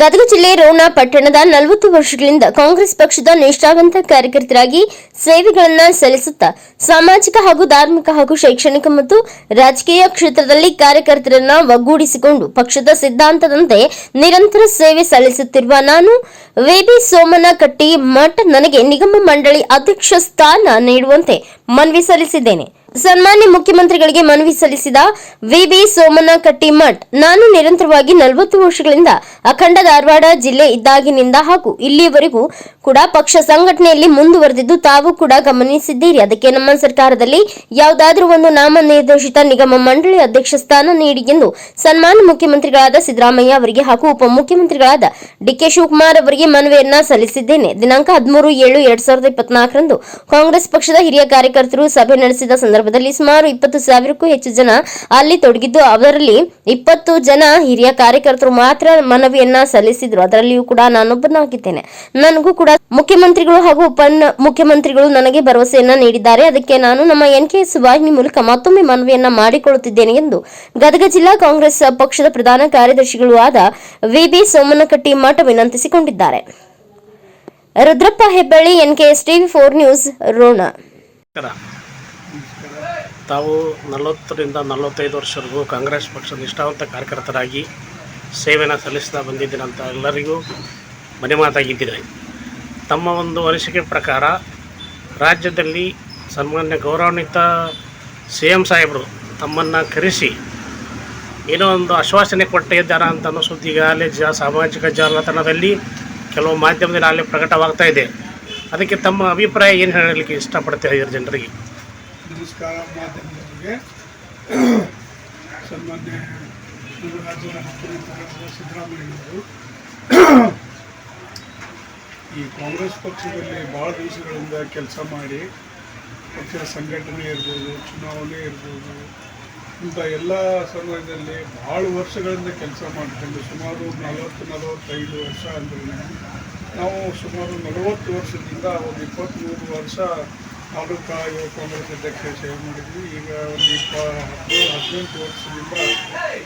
ಗದಗ ಜಿಲ್ಲೆ ರೋಣ ಪಟ್ಟಣದ ನಲವತ್ತು ವರ್ಷಗಳಿಂದ ಕಾಂಗ್ರೆಸ್ ಪಕ್ಷದ ನಿಷ್ಠಾವಂತ ಕಾರ್ಯಕರ್ತರಾಗಿ ಸೇವೆಗಳನ್ನು ಸಲ್ಲಿಸುತ್ತಾ ಸಾಮಾಜಿಕ ಹಾಗೂ ಧಾರ್ಮಿಕ ಹಾಗೂ ಶೈಕ್ಷಣಿಕ ಮತ್ತು ರಾಜಕೀಯ ಕ್ಷೇತ್ರದಲ್ಲಿ ಕಾರ್ಯಕರ್ತರನ್ನ ಒಗ್ಗೂಡಿಸಿಕೊಂಡು ಪಕ್ಷದ ಸಿದ್ಧಾಂತದಂತೆ ನಿರಂತರ ಸೇವೆ ಸಲ್ಲಿಸುತ್ತಿರುವ ನಾನು, ವಿಬಿ ಸೋಮನಕಟ್ಟಿ ಮಠ ನನಗೆ ನಿಗಮ ಮಂಡಳಿ ಅಧ್ಯಕ್ಷ ಸ್ಥಾನ ನೀಡುವಂತೆ ಮನವಿ ಸಲ್ಲಿಸಿದ್ದೇನೆ. ಸನ್ಮಾನ್ಯ ಮುಖ್ಯಮಂತ್ರಿಗಳಿಗೆ ಮನವಿ ಸಲ್ಲಿಸಿದ ವಿಬಿ ಸೋಮನ ಕಟ್ಟಿಮಠ್ ನಾನು ನಿರಂತರವಾಗಿ ನಲವತ್ತು ವರ್ಷಗಳಿಂದ ಅಖಂಡ ಧಾರವಾಡ ಜಿಲ್ಲೆ ಇದ್ದಾಗಿನಿಂದ ಹಾಗೂ ಇಲ್ಲಿಯವರೆಗೂ ಕೂಡ ಪಕ್ಷ ಸಂಘಟನೆಯಲ್ಲಿ ಮುಂದುವರೆದಿದ್ದು ತಾವು ಕೂಡ ಗಮನಿಸಿದ್ದೀರಿ. ಅದಕ್ಕೆ ನಮ್ಮ ಸರ್ಕಾರದಲ್ಲಿ ಯಾವುದಾದ್ರೂ ಒಂದು ನಾಮನಿರ್ದೇಶಿತ ನಿಗಮ ಮಂಡಳಿ ಅಧ್ಯಕ್ಷ ಸ್ಥಾನ ನೀಡಿ ಎಂದು ಸನ್ಮಾನ್ಯ ಮುಖ್ಯಮಂತ್ರಿಗಳಾದ ಸಿದ್ದರಾಮಯ್ಯ ಅವರಿಗೆ ಹಾಗೂ ಉಪಮುಖ್ಯಮಂತ್ರಿಗಳಾದ ಡಿಕೆ ಶಿವಕುಮಾರ್ ಅವರಿಗೆ ಮನವಿಯನ್ನ ಸಲ್ಲಿಸಿದ್ದೇನೆ. ದಿನಾಂಕ ಹದಿಮೂರು ಏಳು ಎರಡ್ ಸಾವಿರದ ಇಪ್ಪತ್ನಾಲ್ಕರಂದು ಕಾಂಗ್ರೆಸ್ ಪಕ್ಷದ ಹಿರಿಯ ಕಾರ್ಯಕರ್ತರು ಸಭೆ ನಡೆಸಿದ ಸಂದರ್ಭದಲ್ಲಿ ಸುಮಾರು ಇಪ್ಪತ್ತು ಸಾವಿರಕ್ಕೂ ಹೆಚ್ಚು ಜನ ಅಲ್ಲಿ ತೊಡಗಿದ್ದು, ಅವರಲ್ಲಿ ಇಪ್ಪತ್ತು ಜನ ಹಿರಿಯ ಕಾರ್ಯಕರ್ತರು ಮಾತ್ರ ಮನವಿಯನ್ನ ಸಲ್ಲಿಸಿದ್ರು. ಅದರಲ್ಲಿಯೂ ಕೂಡ ನಾನೊಬ್ಬನಾಗಿದ್ದೇನೆ. ನನಗೂ ಕೂಡ ಮುಖ್ಯಮಂತ್ರಿಗಳು ಹಾಗೂ ಉಪ ಮುಖ್ಯಮಂತ್ರಿಗಳು ನನಗೆ ಭರವಸೆಯನ್ನ ನೀಡಿದ್ದಾರೆ. ಅದಕ್ಕೆ ನಾನು ನಮ್ಮ ಎನ್ ಕೆ ಎಸ್ ವಾಹಿನಿ ಮೂಲಕ ಮತ್ತೊಮ್ಮೆ ಮನವಿಯನ್ನ ಮಾಡಿಕೊಳ್ಳುತ್ತಿದ್ದೇನೆ ಎಂದು ಗದಗ ಜಿಲ್ಲಾ ಕಾಂಗ್ರೆಸ್ ಪಕ್ಷದ ಪ್ರಧಾನ ಕಾರ್ಯದರ್ಶಿಗಳು ಆದ ವಿಬಿ ಸೋಮನಕಟ್ಟಿ ಮಠ ವಿನಂತಿಸಿಕೊಂಡಿದ್ದಾರೆ. Rudrappa Hebballi NKS TV four news, Ron. ತಾವು ನಲವತ್ತರಿಂದ ನಲವತ್ತೈದು ವರ್ಷವರೆಗೂ ಕಾಂಗ್ರೆಸ್ ಪಕ್ಷದ ನಿಷ್ಠಾವಂತ ಕಾರ್ಯಕರ್ತರಾಗಿ ಸೇವೆಯನ್ನು ಸಲ್ಲಿಸ್ತಾ ಬಂದಿದ್ದೀರಂತ ಎಲ್ಲರಿಗೂ ಮನೆ ಮಾತಾಗಿದ್ದೀರಿ ತಮ್ಮ ಒಂದು ಅನಿಸಿಕೆ ಪ್ರಕಾರ ರಾಜ್ಯದಲ್ಲಿ ಸನ್ಮಾನ್ಯ ಗೌರವಾನ್ವಿತ ಸಿ ಎಂ ಸಾಹೇಬರು ತಮ್ಮನ್ನು ಕರೆಸಿ ಏನೋ ಒಂದು ಆಶ್ವಾಸನೆ ಕೊಟ್ಟಿದ್ದಾರೆ ಅಂತ ಅನ್ನೋ ಸುದ್ದಿ ಈಗಾಗಲೇ ಜ ಸಾಮಾಜಿಕ ಜಾಲತಾಣದಲ್ಲಿ ಕೆಲವು ಮಾಧ್ಯಮದಲ್ಲಿ ಆಗಲೇ ಪ್ರಕಟವಾಗ್ತಾ ಇದೆ. ಅದಕ್ಕೆ ತಮ್ಮ ಅಭಿಪ್ರಾಯ ಏನು ಹೇಳಲಿಕ್ಕೆ ಇಷ್ಟಪಡ್ತಾ ಇದ್ದಾರೆ ಜನರಿಗೆ? ನಮಸ್ಕಾರ ಮಾಧ್ಯಮದವರಿಗೆ. ಸನ್ಮಾನ್ಯ ನಮ್ಮ ರಾಜ್ಯದ ಮುಖ್ಯಮಂತ್ರಿಗಳಾದ ಸಿದ್ದರಾಮಯ್ಯನವರು. ಈ ಕಾಂಗ್ರೆಸ್ ಪಕ್ಷದಲ್ಲಿ ಭಾಳ ದಿವಸಗಳಿಂದ ಕೆಲಸ ಮಾಡಿ, ಪಕ್ಷದ ಸಂಘಟನೆ ಇರ್ಬೋದು, ಚುನಾವಣೆ ಇರ್ಬೋದು, ಇಂಥ ಎಲ್ಲ ಸಮಯದಲ್ಲಿ ಭಾಳ ವರ್ಷಗಳಿಂದ ಕೆಲಸ ಮಾಡ್ಕೊಂಡು ಸುಮಾರು ನಲವತ್ತು, ನಲವತ್ತೈದು ವರ್ಷ ಅಂದ್ರೆ ನಾವು ಸುಮಾರು ನಲವತ್ತು ವರ್ಷದಿಂದ ಒಂದು ಇಪ್ಪತ್ತ್ಮೂರು ವರ್ಷ ತಾಲೂಕಾ ಯುವ ಕಾಂಗ್ರೆಸ್ ಅಧ್ಯಕ್ಷ ಸೇವೆ ಮಾಡಿದ್ವಿ. ಈಗ ಒಂದು ಇಪ್ಪ ಹದಿನೇಳು ಹದಿನೆಂಟು ವರ್ಷದಿಂದ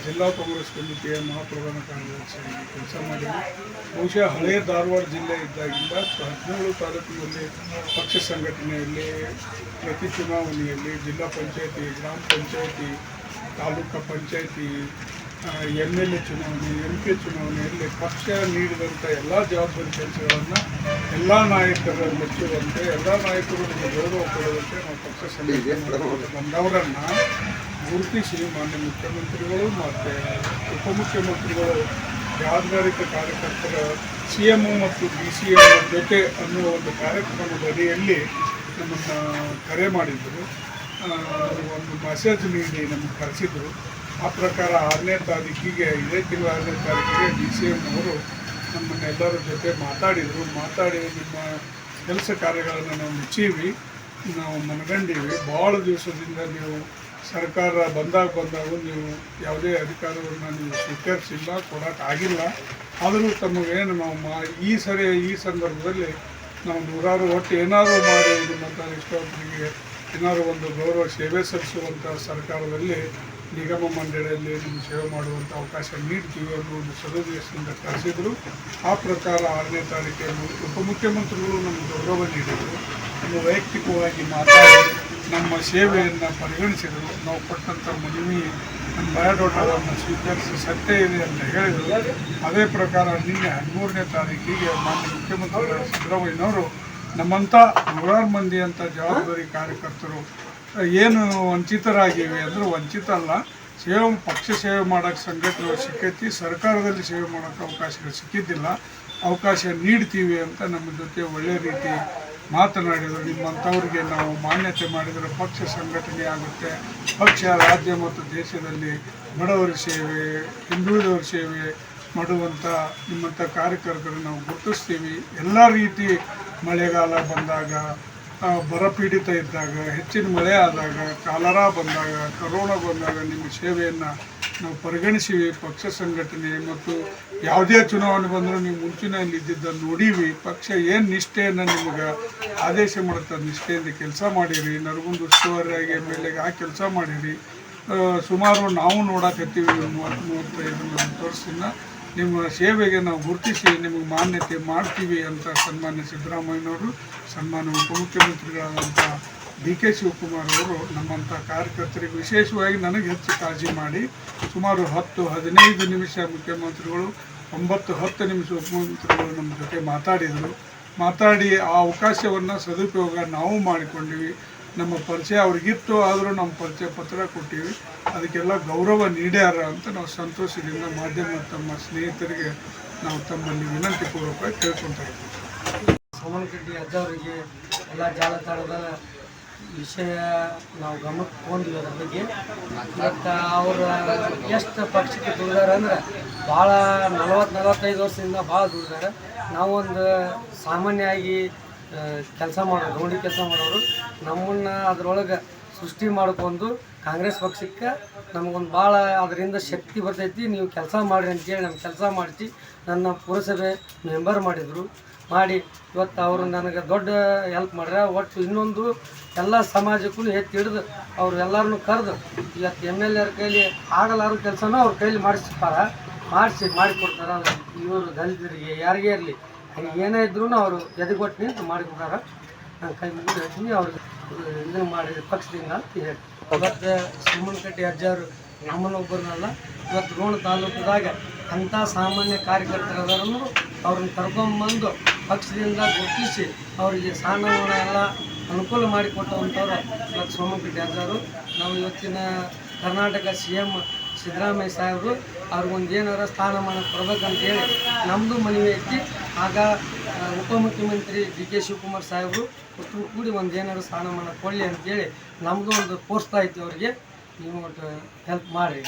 ಜಿಲ್ಲಾ ಕಾಂಗ್ರೆಸ್ ಕಮಿಟಿಯ ಮಹಾಪ್ರಧಾನ ಕಾರ್ಯದರ್ಶಿ ಕೆಲಸ ಮಾಡಿದ್ವಿ. ಬಹುಶಃ ಹಳೆಯ ಧಾರವಾಡ ಜಿಲ್ಲೆ ಇದ್ದಾಗಿಂದ ಹದಿನೇಳು ತಾಲೂಕಿನಲ್ಲಿ ಪಕ್ಷ ಸಂಘಟನೆಯಲ್ಲಿ ಪ್ರತಿ ಚುನಾವಣೆಯಲ್ಲಿ zilla panchayat, gram panchayat, taluk panchayat M L A ಚುನಾವಣೆ ಎಂ ಪಿ ಚುನಾವಣೆಯಲ್ಲಿ ಪಕ್ಷ ನೀಡಿದಂಥ ಎಲ್ಲ ಜವಾಬ್ದಾರಿ ಕೆಲಸಗಳನ್ನು ಎಲ್ಲ ನಾಯಕರ ಮೆಚ್ಚುವಂತೆ, ಎಲ್ಲ ನಾಯಕರು ಗೌರವ ಕೊಡುವಂತೆ ನಾವು ಪಕ್ಷ ಸಮಿತಿ ಬಂದವರನ್ನು ಗುರುತಿಸಿ ಮಾನ್ಯ ಮುಖ್ಯಮಂತ್ರಿಗಳು ಮತ್ತು ಉಪಮುಖ್ಯಮಂತ್ರಿಗಳು ಜವಾಬ್ದಾರಿತ ಕಾರ್ಯಕರ್ತರ ಸಿ ಎಂ ಮತ್ತು ಡಿ ಸಿ ಎಂ ಜೊತೆ ಅನ್ನುವ ಒಂದು ಕಾರ್ಯಕ್ರಮದ ಅಡಿಯಲ್ಲಿ ನಮ್ಮನ್ನು ಕರೆ ಮಾಡಿದ್ದರು ಒಂದು ಮೆಸೇಜ್ ನೀಡಿ ನಮಗೆ ಕರೆಸಿದ್ರು ಆ ಪ್ರಕಾರ ಆರನೇ ತಾರೀಕಿಗೆ, ಇದೇ ತಿಂಗಳ ಆರನೇ ತಾರೀಕಿಗೆ ಡಿ ಸಿ ಎಂ ಅವರು ನಮ್ಮನ್ನೆಲ್ಲರ ಜೊತೆ ಮಾತಾಡಿದರು. ಮಾತಾಡಿ ನಿಮ್ಮ ಕೆಲಸ ಕಾರ್ಯಗಳನ್ನು ನಾವು ಮುಚ್ಚೀವಿ, ನಾವು ಮನಗಂಡೀವಿ. ಭಾಳ ದಿವಸದಿಂದ ನೀವು ಸರ್ಕಾರ ಬಂದಾಗ ಬಂದಾಗ ನೀವು ಯಾವುದೇ ಅಧಿಕಾರವನ್ನು ನೀವು ಸ್ವೀಕರಿಸಿಲ್ಲ ಕೊಡೋಕ್ಕಾಗಿಲ್ಲ ಆದರೂ ತಮಗೇನು ನಾವು ಮಾ, ಈ ಸರಿ, ಈ ಸಂದರ್ಭದಲ್ಲಿ ನಾವು ನೂರಾರು ಒಟ್ಟು ಏನಾದರೂ ಮಾಡಿ ನಿಮ್ಮಂಥ ಇಷ್ಟೊಬ್ಬರಿಗೆ ಏನಾದರೂ ಒಂದು ಗೌರವ ಸೇವೆ ಸಲ್ಲಿಸುವಂಥ ಸರ್ಕಾರದಲ್ಲಿ ನಿಗಮ ಮಂಡಳಿಯಲ್ಲಿ ನಿಮ್ಮ ಸೇವೆ ಮಾಡುವಂಥ ಅವಕಾಶ ನೀಡ್ತೀವಿ ಅನ್ನೋ ಒಂದು ಸದುದ್ದೇಶದಿಂದ ಕರೆಸಿದರು. ಆ ಪ್ರಕಾರ ಆರನೇ ತಾರೀಕಿಗೆ ಉಪಮುಖ್ಯಮಂತ್ರಿಗಳು ನಮ್ಮ ಗೌರವ ನೀಡಿದರು. ನಮ್ಮ ವೈಯಕ್ತಿಕವಾಗಿ ಮಾತಾಡಿ ನಮ್ಮ ಸೇವೆಯನ್ನು ಪರಿಗಣಿಸಿದರು. ನಾವು ಕೊಟ್ಟಂಥ ಮನವಿ ನಮ್ಮ ಬಯೋಡಾಟಾವನ್ನು ಸ್ವೀಕರಿಸಿ ಸತ್ಯ ಇದೆ ಅಂತ ಹೇಳಿದರು. ಅದೇ ಪ್ರಕಾರ ನಿನ್ನೆ ಹದಿಮೂರನೇ ತಾರೀಕಿಗೆ ಮಾನ್ಯ ಮುಖ್ಯಮಂತ್ರಿಗಳ ಸಿದ್ದರಾಮಯ್ಯನವರು ನಮ್ಮಂಥ ನೂರಾರು ಮಂದಿ ಅಂತ ಜವಾಬ್ದಾರಿ ಕಾರ್ಯಕರ್ತರು ಏನು ವಂಚಿತರಾಗಿವೆ ಅಂದ್ರೆ ವಂಚಿತ ಅಲ್ಲ. ಸೇವೆ, ಪಕ್ಷ ಸೇವೆ ಮಾಡೋಕ್ಕೆ ಸಂಘಟನೆ ಸಿಕ್ಕೈತಿ, ಸರ್ಕಾರದಲ್ಲಿ ಸೇವೆ ಮಾಡೋಕ್ಕೆ ಅವಕಾಶಗಳು ಸಿಕ್ಕಿದ್ದಿಲ್ಲ. ಅವಕಾಶ ನೀಡ್ತೀವಿ ಅಂತ ನಮ್ಮ ಜೊತೆ ಒಳ್ಳೆ ರೀತಿ ಮಾತನಾಡಿದರು. ನಿಮ್ಮಂಥವ್ರಿಗೆ ನಾವು ಮಾನ್ಯತೆ ಮಾಡಿದರೆ ಪಕ್ಷ ಸಂಘಟನೆ ಆಗುತ್ತೆ. ಪಕ್ಷ, ರಾಜ್ಯ ಮತ್ತು ದೇಶದಲ್ಲಿ ಬಡವರ ಸೇವೆ, ಹಿಂದುಳಿದವರ ಸೇವೆ ಮಾಡುವಂಥ ನಿಮ್ಮಂಥ ಕಾರ್ಯಕರ್ತರು ನಾವು ಗುರುತಿಸ್ತೀವಿ. ಎಲ್ಲ ರೀತಿ ಮಳೆಗಾಲ ಬಂದಾಗ ಬರಪೀಡಿತ ಇದ್ದಾಗ, ಹೆಚ್ಚಿನ ಮಳೆ ಆದಾಗ, ಕಾಲರ ಬಂದಾಗ, ಕರೋನಾ ಬಂದಾಗ ನಿಮ್ಮ ಸೇವೆಯನ್ನು ನಾವು ಪರಿಗಣಿಸಿವಿ, ಪಕ್ಷ ಸಂಘಟನೆ ಮತ್ತು ಯಾವುದೇ ಚುನಾವಣೆ ಬಂದರೂ ನೀವು ಮುಂಚಿನಲ್ಲಿ ಇದ್ದಿದ್ದನ್ನು ನೋಡೀವಿ. ಪಕ್ಷ ಏನು ನಿಷ್ಠೆಯನ್ನು ನಿಮಗೆ ಆದೇಶ ಮಾಡುತ್ತೆ, ನಿಷ್ಠೆಯಿಂದ ಕೆಲಸ ಮಾಡಿರಿ. ನರಗುಂದ ಉಸ್ತುವಾರಿಯಾಗಿ ಎಂ ಎಲ್ ಆ ಕೆಲಸ ಮಾಡಿರಿ. ಸುಮಾರು ನಾವು ನೋಡಕತ್ತೀವಿ, ಮೂವತ್ತು ಮೂವತ್ತೈದು ವರ್ಷದಿಂದ. ನಿಮ್ಮ ಸೇವೆಗೆ ನಾವು ಗುರುತಿಸಿ ನಿಮಗೆ ಮಾನ್ಯತೆ ಮಾಡ್ತೀವಿ ಅಂತ ಸನ್ಮಾನ್ಯ ಸಿದ್ದರಾಮಯ್ಯನವರು, ಸನ್ಮಾನ್ಯ ಉಪಮುಖ್ಯಮಂತ್ರಿಗಳಾದಂಥ ಡಿ ಕೆ ಶಿವಕುಮಾರ್ ಅವರು ನಮ್ಮಂಥ ಕಾರ್ಯಕರ್ತರಿಗೆ ವಿಶೇಷವಾಗಿ ನನಗೆ ಹೆಚ್ಚು ಕಾಳಜಿ ಮಾಡಿ. ಸುಮಾರು ಹತ್ತು, ಹದಿನೈದು ನಿಮಿಷ ಮುಖ್ಯಮಂತ್ರಿಗಳು, ಒಂಬತ್ತು, ಹತ್ತು ನಿಮಿಷ ಉಪಮುಖ್ಯಮಂತ್ರಿಗಳು ನಮ್ಮ ಜೊತೆ ಮಾತಾಡಿದರು. ಮಾತಾಡಿ ಆ ಅವಕಾಶವನ್ನು ಸದುಪಯೋಗ ನಾವು ಮಾಡಿಕೊಂಡಿವಿ. ನಮ್ಮ ಪರಿಚಯ ಅವ್ರಿಗಿತ್ತು, ಆದರೂ ನಮ್ಮ ಪರಿಚಯ ಪತ್ರ ಕೊಟ್ಟಿವಿ. ಅದಕ್ಕೆಲ್ಲ ಗೌರವ ನೀಡ್ಯಾರ ಅಂತ ನಾವು ಸಂತೋಷದಿಂದ ಮಾಧ್ಯಮ ತಮ್ಮ ಸ್ನೇಹಿತರಿಗೆ ನಾವು ತಮ್ಮಲ್ಲಿ ವಿನಂತಿ ಪೂರ್ವಕ ಕೇಳ್ಕೊತಾ ಇದ್ದೀವಿ ಸೋಮನ್ ರೆಡ್ಡಿ ಅಜ್ಜವರಿಗೆ ಎಲ್ಲ ಜಾಲತಾಣದ ವಿಷಯ ನಾವು ಗಮನಕ್ಕೆ ತಗೊಂಡಿವಿ ಅದ್ರ ಬಗ್ಗೆ. ಮತ್ತು ಅವರ ಎಷ್ಟು ಪಕ್ಷಕ್ಕೆ ದುಡಿದಾರೆ ಅಂದ್ರೆ ಭಾಳ ನಲವತ್ತು ನಲವತ್ತೈದು ವರ್ಷದಿಂದ ಭಾಳ ದುಡಿದಾರೆ. ನಾವೊಂದು ಸಾಮಾನ್ಯವಾಗಿ ಕೆಲಸ ಮಾಡೋರು ರೋಡಿ ಕೆಲಸ ಮಾಡೋರು, ನಮ್ಮನ್ನ ಅದರೊಳಗೆ ಸೃಷ್ಟಿ ಮಾಡ್ಕೊಂಡು ಕಾಂಗ್ರೆಸ್ ಪಕ್ಷಕ್ಕೆ ನಮಗೊಂದು ಭಾಳ ಅದರಿಂದ ಶಕ್ತಿ ಬರ್ತೈತಿ, ನೀವು ಕೆಲಸ ಮಾಡಿರಿ ಅಂತೇಳಿ ನಮ್ಮ ಕೆಲಸ ಮಾಡಿಸಿ ನನ್ನ ಪುರಸಭೆ ಮೆಂಬರ್ ಮಾಡಿದರು. ಮಾಡಿ ಇವತ್ತು ಅವರು ನನಗೆ ದೊಡ್ಡ ಹೆಲ್ಪ್ ಮಾಡ್ರೆ, ಒಟ್ಟು ಇನ್ನೊಂದು ಎಲ್ಲ ಸಮಾಜಕ್ಕೂ ಎತ್ತಿ ಹಿಡಿದು ಅವ್ರು ಎಲ್ಲರನ್ನೂ ಕರೆದು ಇವತ್ತು ಎಂ ಎಲ್ ಎರ ಕೈಲಿ ಆಗಲಾರ ಕೆಲಸನೂ ಅವ್ರ ಕೈಲಿ ಮಾಡಿಸ್ತಾರ, ಮಾಡಿಸಿ, ಮಾಡಿಕೊಡ್ತಾರೆ. ಇವರು ದಲಿತರಿಗೆ ಯಾರಿಗೇ ಇರಲಿ ಏನೇ ಇದ್ರೂ ಅವರು ಎದೆಗೊಟ್ಟು ನಿಂತು ಮಾಡಿಕೊಡ್ತಾರೆ ನಾನು ಕೈ ಮುಗಿದು ಹೇಳ್ತೀನಿ, ಅವ್ರಿಗೆ ಇದನ್ನು ಮಾಡಿ ಪಕ್ಷದಿಂದ ಅಂತ ಹೇಳಿ ಇವತ್ತು ಸುಮ್ಮನ ಕಟ್ಟಿ ಅಜ್ಜವರು ನಮ್ಮನ್ನೊಬ್ಬರನ್ನಲ್ಲ, ಇವತ್ತು ರೋಣ ತಾಲೂಕದಾಗ ಅಂಥ ಸಾಮಾನ್ಯ ಕಾರ್ಯಕರ್ತರದರನ್ನು ಅವ್ರನ್ನ ಕರ್ಕೊಂಬಂದು ಪಕ್ಷದಿಂದ ಗುರುತಿಸಿ ಅವರಿಗೆ ಸ್ಥಾನಮಾನ ಎಲ್ಲ ಅನುಕೂಲ ಮಾಡಿಕೊಟ್ಟವಂಥವ್ರು ಇವತ್ತು ಸೋಮಕಟ್ಟಿ ಅಜ್ಜವರು ನಾವು ಇವತ್ತಿನ ಕರ್ನಾಟಕ ಸಿ ಎಂ ಸಿದ್ದರಾಮಯ್ಯ ಸಾಹೇಬರು, ಅವ್ರಿಗೊಂದು ಏನಾರ ಸ್ಥಾನಮಾನ ಕೊಡ್ಬೇಕಂತ ಹೇಳಿ ನಮ್ಮದು ಮನವಿ ಐತಿ. ಆಗ ಉಪಮುಖ್ಯಮಂತ್ರಿ ಡಿ ಕೆ ಶಿವಕುಮಾರ್ ಸಾಹೇಬರು, ಒಟ್ಟು ಕೂಡಿ ಒಂದು ಏನಾರು ಸ್ಥಾನಮಾನ ಕೊಡಲಿ ಅಂತೇಳಿ ನಮ್ಮದು ಒಂದು ಪೋಸ್ಟ್ ಐತಿ ಅವರಿಗೆ. ನೀವು ಹೆಲ್ಪ್ ಮಾಡಿರಿ.